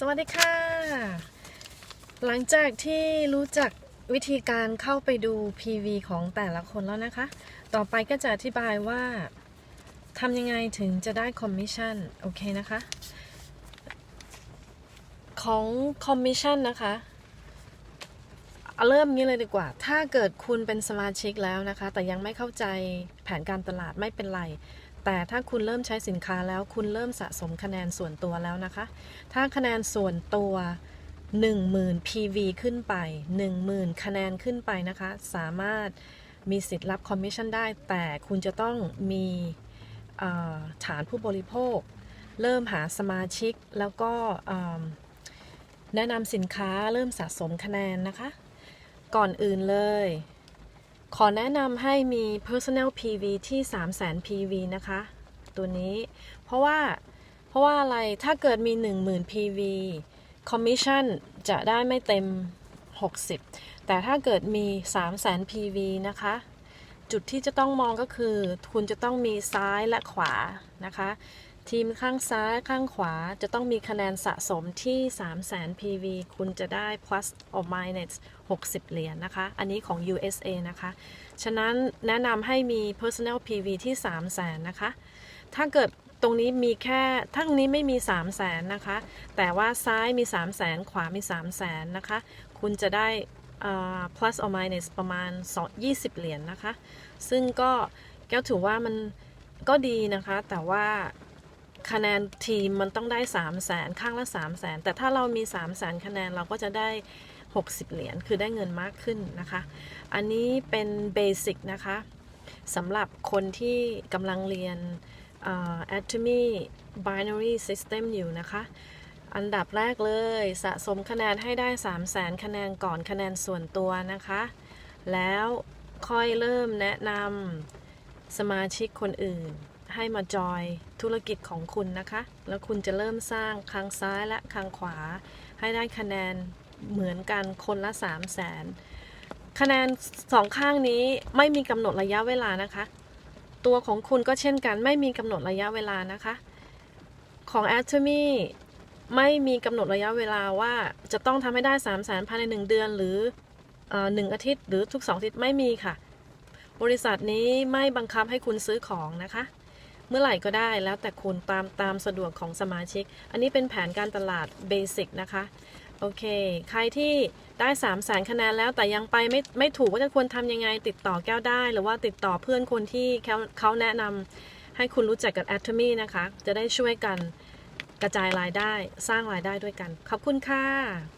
สวัสดีค่ะ หลังจากที่รู้จักวิธีการเข้าไปดู PV ของแต่ละคนแล้วนะคะ ต่อไปก็จะอธิบายว่าทำยังไงถึงจะได้คอมมิชชั่นโอเคนะคะ ของคอมมิชชั่นนะคะเเริ่มนี้เลยดีกว่า ถ้าเกิดคุณเป็นสมาชิกแล้วนะคะ แต่ยังไม่เข้าใจแผนการตลาดไม่เป็นไร แต่ถ้าคุณเริ่มใช้สินค้าแล้วคุณเริ่มสะสมคะแนนส่วนตัวแล้วนะคะ ถ้าคะแนนส่วนตัว 10,000 PV ขึ้นไป 10,000 คะแนนขึ้นไปนะคะ สามารถมีสิทธิ์รับคอมมิชชั่นได้ แต่คุณจะต้องมีฐานผู้บริโภค เริ่มหาสมาชิกแล้วก็แนะนำสินค้าเริ่มสะสมคะแนนนะคะ ก่อนอื่นเลย ขอแนะนำให้มี personal PV ที่ 300,000 PV นะคะ ตัวนี้ เพราะว่าเพราะว่าอะไรถ้าเกิดมี 10,000 PV commission จะได้ไม่เต็ม 60 แต่ถ้าเกิดมี 300,000 PV นะคะ จุดที่จะต้องมองก็คือ คุณจะต้องมีซ้ายและขวานะคะ ทีมข้างซ้ายข้างขวาจะต้องมีคะแนนสะสมที่ 300,000 PV คุณจะได้ plus or minus 60 เหรียญนนะคะ อันนี้ของ USA นะคะ ฉะนั้นแนะนำให้มี personal PV ที่ 300,000 นะคะ ถ้าเกิดตรงนี้มีแค่ถ้าตรงนี้ไม่มี 300,000 นะคะ แต่ว่าซ้ายมี 300,000 ขวามี 300,000 นะคะ คุณจะได้ plus or minus ประมาณ2 20เหรียญนนะคะ ซึ่งก็แก้วถือว่ามันก็ดีนะคะ แต่ว่า คะแนนทีมมันต้องได้ 3 0 0แสนข้างละ 3 0 0แสนแต่ถ้าเรามี 3 0 0แสนคะแนนเราก็จะได้ 60 เหรียญคือได้เงินมากขึ้นนะคะ อันนี้เป็นเบสิกนะคะสำหรับคนที่กำลังเรียนอ่า Atomy Binary System อยู่นะคะ อันดับแรกเลยสะสมคะแนนให้ได้ 3 0 0แสนคะแนนก่อนคะแนนส่วนตัวนะคะ แล้วค่อยเริ่มแนะนำสมาชิกคนอื่น ให้มาจอยธุรกิจของคุณนะคะ แล้วคุณจะเริ่มสร้างข้างซ้ายและข้างขวา ให้ได้คะแนนเหมือนกันคนละ3 0 0แสนคะแนนสองข้างนี้ไม่มีกำหนดระยะเวลานะคะ ตัวของคุณก็เช่นกันไม่มีกำหนดระยะเวลานะคะ ของ a t o m y ไม่มีกำหนดระยะเวลาว่าจะต้องทำให้ได้3 0 0แสนภายใน 1 เดือนหรือหนึ่งอาทิตย์หรือทุก2อาทิตย์ไม่มีค่ะ บริษัทนี้ไม่บังคับให้คุณซื้อของนะคะ เมื่อไหร่ก็ได้แล้วแต่คุณตามตามสะดวกของสมาชิก อันนี้เป็นแผนการตลาดเบสิกนะคะ โอเค ใครที่ได้3 0 0แสนคะแนนแล้วแต่ยังไปไม่ไม่ถูกว่าจะควรทำยังไง ติดต่อแก้วได้ หรือว่าติดต่อเพื่อนคนที่เขาเขาแนะนำให้คุณรู้จักกับ Atomy นะคะ จะได้ช่วยกันกระจายรายได้สร้างรายได้ด้วยกัน ขอบคุณค่ะ